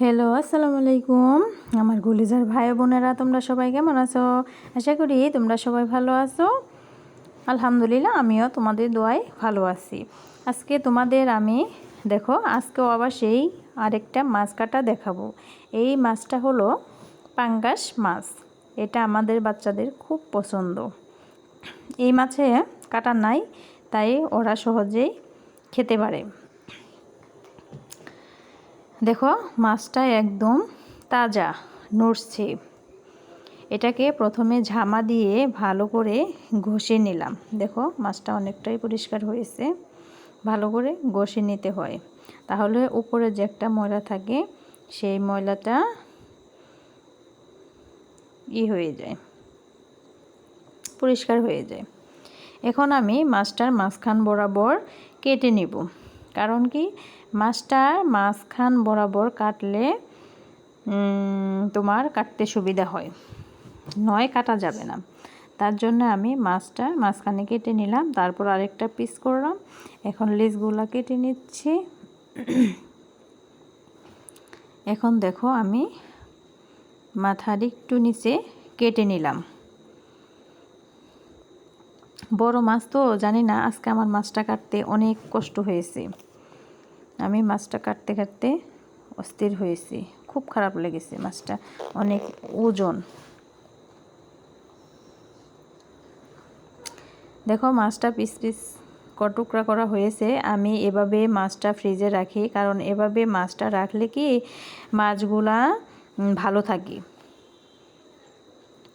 Hello আসসালামু আলাইকুম। আমার গুলিজার ভাই বোনেরা, তোমরা সবাই কেমন আছো? আশা করি তোমরা সবাই ভালো আছো। আলহামদুলিল্লাহ, আমিও তোমাদের দোয়ায় ভালো আছি। আজকে তোমাদের আমি, দেখো, আজকেও আবার সেই আরেকটা মাছ কাটা দেখাবো। এই মাছটা হলো পাঙ্গাস মাছ। এটা আমাদের বাচ্চাদের খুব পছন্দ। এই মাছে কাটা নাই, তাই ওরা সহজেই খেতে পারে। দেখো, মাছটা একদম তাজা, নড়ছে। এটাকে প্রথমে ঝামা দিয়ে ভালো করে ঘষে নিলাম। দেখো, মাছটা অনেকটাই পরিষ্কার হয়েছে। ভালো করে ঘষে নিতে হয়। তাহলে উপরে যে একটা ময়লা থাকে, সেই ময়লাটা ই হয়ে যায়, পরিষ্কার হয়ে যায়। এখন আমি মাছটার মাঝখান বরাবর কেটে নিব। কারণ কি? মাছটা মাঝখান বরাবর কাটলে তোমার কাটতে সুবিধা হয়। নয় কাটা যাবে না। তার জন্য আমি মাছটা মাঝখানে কেটে নিলাম, তারপর আরেকটা পিস করলাম। এখন লেজগুলা কেটে নিচ্ছি। এখন দেখো আমি মাথার একটু নিচে কেটে নিলাম। বড় মাছ তো জানি না, আজকে আমার মাছটা কাটতে অনেক কষ্ট হয়েছে। আমি মাছটা কাটতে কাটতে অস্থির হয়েছি। খুব খারাপ লেগেছে মাছটা। অনেক ওজন। দেখো মাছটা পিস পিস কটুকরা করা হয়েছে। আমি এভাবে মাছটা ফ্রিজে রাখি, কারণ এভাবে মাছটা রাখলে কি মাছগুলা ভালো থাকে।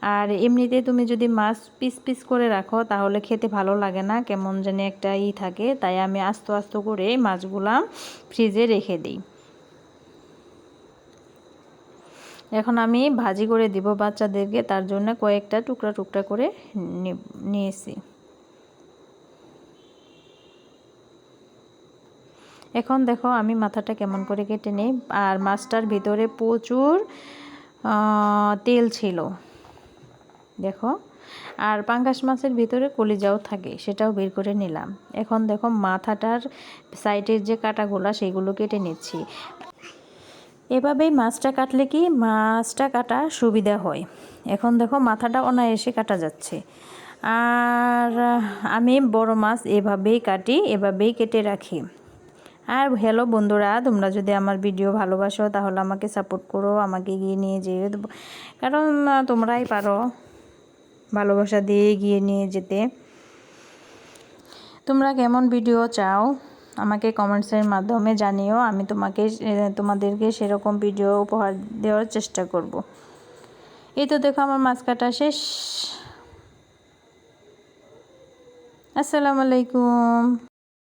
আর এমনিতে তুমি যদি মাছ পিস পিস করে রাখো, তাহলে খেতে ভালো লাগে না। কেমন জানি একটা ই থাকে, তাই আমি আস্তে আস্তে করে মাছগুলা ফ্রিজে রেখে দিই। এখন আমি ভাজি করে দিব বাচ্চাদেরকে, তার জন্য কয়েকটা টুকরা টুকরা করে নিয়েছি। এখন দেখো আমি মাথাটা কেমন করে কেটে নিই। আর মাছটার ভিতরে প্রচুর তেল ছিল। দেখো। আর পাঙ্গাস মাছের ভিতরে কলিজাও থাকে, সেটাও বের করে নিলাম। এখন দেখো মাথাটার সাইডের যে কাটাগুলা, সেগুলো কেটে নিচ্ছি। এভাবেই মাছটা কাটলে কি মাছটা কাটা সুবিধা হয়। এখন দেখো মাথাটা অনায়াসে কাটা যাচ্ছে। আর আমি বড় মাছ এভাবেই কাটি, এভাবেই কেটে রাখি। আর হ্যালো বন্ধুরা, তোমরা যদি আমার ভিডিও ভালোবাসো, তাহলে আমাকে সাপোর্ট করো, আমাকে গিয়ে নিয়ে যেয়ে কারণ তোমরাই পারো। ভালোবাসা দিয়ে এগিয়ে নিয়ে যেতে। তোমরা কেমন ভিডিও চাও, আমাকে কমেন্টসের মাধ্যমে জানিও। আমি তোমাকে তোমাদেরকে সেরকম ভিডিও উপহার দেওয়ার চেষ্টা করব। এই তো দেখো আমার মাছ কাটা শেষ। আসসালামু আলাইকুম।